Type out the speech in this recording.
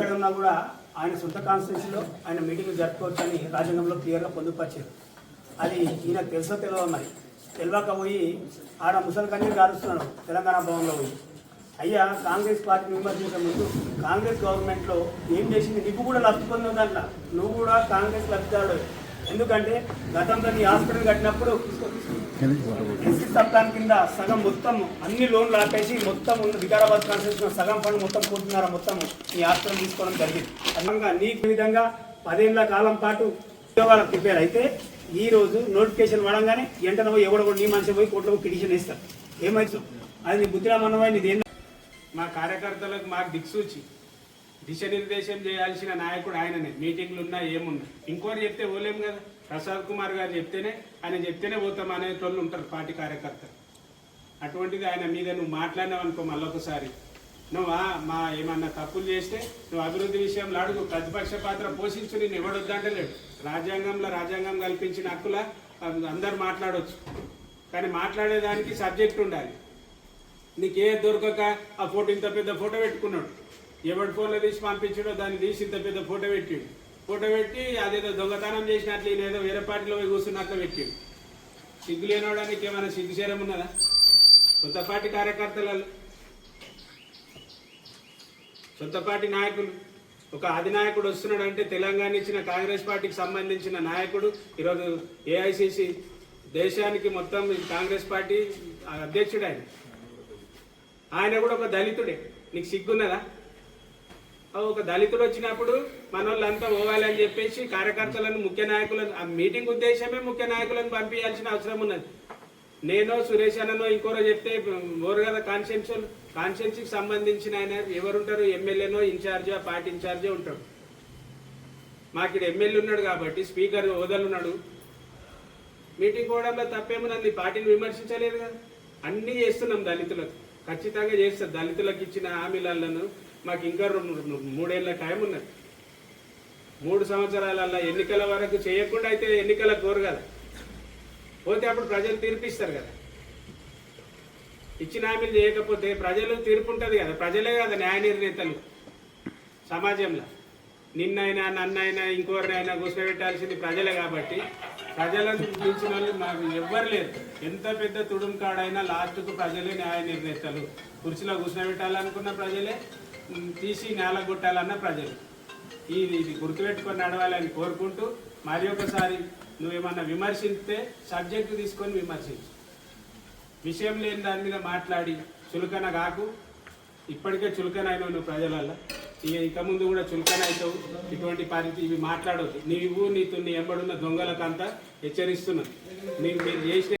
ఆయన సొంత కాన్స్టిట్యూన్సీలో ఆయన మీటింగ్ జరుపుకోవచ్చని రాజ్యాంగంలో క్లియర్గా పొందుపరిచారు. అది ఈయన తెలుసో తెలియదు మరి. తెలియక పోయి ఆడ ముసలి కన్నీ గారుస్తున్నాడు తెలంగాణ భవన్లో పోయి. అయ్యా కాంగ్రెస్ పార్టీ విమర్శించే ముందు కాంగ్రెస్ గవర్నమెంట్లో ఏం చేసింది? నీకు కూడా లబ్ధి పొందిందంట నువ్వు కూడా కాంగ్రెస్ లబ్ధిదారుడు. ఎందుకంటే గతంలో నీ హాస్పిటల్ కట్టినప్పుడు ఎస్సీ సప్తాన్ కింద సగం మొత్తం అన్ని లోన్లు ఆపేసి మొత్తం ఉన్న వికారాబాద్ కాన్స్టిట్యూషన్ సగం ఫండ్ మొత్తం కోరుతున్నారా మొత్తం ఈ హాస్పిటల్ తీసుకోవడం జరిగింది. అదనంగా నీకు విధంగా పదేళ్ళ కాలం పాటు ఉద్యోగాలకు ప్రిపేర్ అయితే ఈ రోజు నోటిఫికేషన్ పడంగానే వెంటనే పోయి ఎవడో నీ మనిషి పోయి కోర్టులో పిటిషన్ ఇస్తారు ఏమైతుంది అది నీ బుద్ధిరా నీది మా కార్యకర్తలకు మాకు దిక్సూచి. దిశనిర్దేశం చేయాల్సిన నాయకుడు ఆయననే. మీటింగ్లు ఉన్నా ఏమున్నా. ఇంకోటి చెప్తే ఓలేం కదా. ప్రసాద్ కుమార్ గారు చెప్తేనే ఆయన చెప్తేనే పోతాం అనేటోళ్ళు ఉంటారు పార్టీ కార్యకర్తలు. అటువంటిది ఆయన మీద నువ్వు మాట్లాడినావనుకో మళ్ళొకసారి. నువ్వు మా ఏమన్నా తప్పులు చేస్తే నువ్వు అభివృద్ధి విషయంలో అడుగు. ప్రతిపక్ష పాత్ర పోషించు నేను ఎవడొద్దంటలేడు. రాజ్యాంగంలో రాజ్యాంగం కల్పించిన హక్కుల అందరు మాట్లాడవచ్చు కానీ మాట్లాడేదానికి సబ్జెక్ట్ ఉండాలి. నీకు ఏ దొరకక ఆ ఫోటో ఇంత పెద్ద ఫోటో పెట్టుకున్నాడు. ఎవడు ఫోన్లో తీసి పంపించాడో దాన్ని తీసి ఇంత పెద్ద ఫోటో పెట్టిండు. ఫోటో పెట్టి అదేదో దొంగతనం చేసినట్లు ఈయన ఏదో వేరే పార్టీలో పోయి కూర్చున్నట్లు పెట్టిండు. సిగ్గు లేనివాడానికి ఏమైనా సిగ్గుచేరం ఉన్నదా? సొంత పార్టీ కార్యకర్తలలో. సొంత పార్టీ నాయకులు. ఒక అధినాయకుడు వస్తున్నాడు అంటే తెలంగాణ ఇచ్చిన కాంగ్రెస్ పార్టీకి సంబంధించిన నాయకుడు ఈరోజు ఏఐసిసి దేశానికి మొత్తం కాంగ్రెస్ పార్టీ అధ్యక్షుడు ఆయన. ఆయన కూడా ఒక దళితుడే. నీకు సిగ్గున్నదా? ఒక దళితుడు వచ్చినప్పుడు మన వాళ్ళంతా పోవాలని అని చెప్పేసి కార్యకర్తలను ముఖ్య నాయకులను ఆ మీటింగ్ ఉద్దేశమే ముఖ్య నాయకులను పంపించాల్సిన అవసరం ఉన్నది. నేను సురేష్ అన్ననో ఇంకోరో చెప్తే ఓరు కదా కాన్షియన్స్ కాన్షియన్స్కి సంబంధించిన ఆయన ఎవరుంటారు? ఎమ్మెల్యేనో ఇన్ఛార్జో పార్టీ ఇన్ఛార్జే ఉంటాడు మాకు ఇక్కడ ఎమ్మెల్యే ఉన్నాడు కాబట్టి స్పీకర్ హోదాలు మీటింగ్ పోవడంలో తప్పేమున్నది పార్టీని విమర్శించలేదు కదా. అన్నీ చేస్తున్నాం దళితులకు. ఖచ్చితంగా చేస్తారు. దళితులకు ఇచ్చిన హామీలను మాకు ఇంకా రెండు మూడేళ్ళ టైం ఉన్నది మూడు సంవత్సరాలల్లో ఎన్నికల వరకు చేయకుండా అయితే ఎన్నికలకు కోరు కదా పోతే అప్పుడు ప్రజలు తీర్పిస్తారు కదా. ఇచ్చిన హామీలు చేయకపోతే ప్రజలు తీర్పు ఉంటుంది కదా. ప్రజలే కదా న్యాయ నిర్ణేతలు సమాజంలో. నిన్నైనా నన్నైనా ఇంకోరినైనా కూర్చోబెట్టాల్సింది ప్రజలే కాబట్టి ప్రజలను పిలిచిన వాళ్ళు మాకు ఎవ్వరు లేరు. ఎంత పెద్ద తుడుం కాడైనా లాస్ట్కు ప్రజలే న్యాయ నిర్ణేతలు. కుర్చీలో కూర్చోబెట్టాలనుకున్న ప్రజలే తీసి నేల కొట్టాలన్న ప్రజలు. ఇది ఇది గుర్తుపెట్టుకొని నడవాలని కోరుకుంటూ మరి ఒకసారి నువ్వేమన్నా విమర్శిస్తే సబ్జెక్టు తీసుకొని విమర్శించు. విషయం లేని దాని మీద మాట్లాడి చులకన కాకు. ఇప్పటికే చులకన అయినావు నువ్వు ప్రజలల్లో. ఇక ఇక ముందు కూడా చులకన అవుతావు ఇటువంటి పరిస్థితి ఇవి మాట్లాడవద్దు నీవు నీతో నీ ఎంబడున్న దొంగలకంతా హెచ్చరిస్తున్నాను నీవు మీరు చేసిన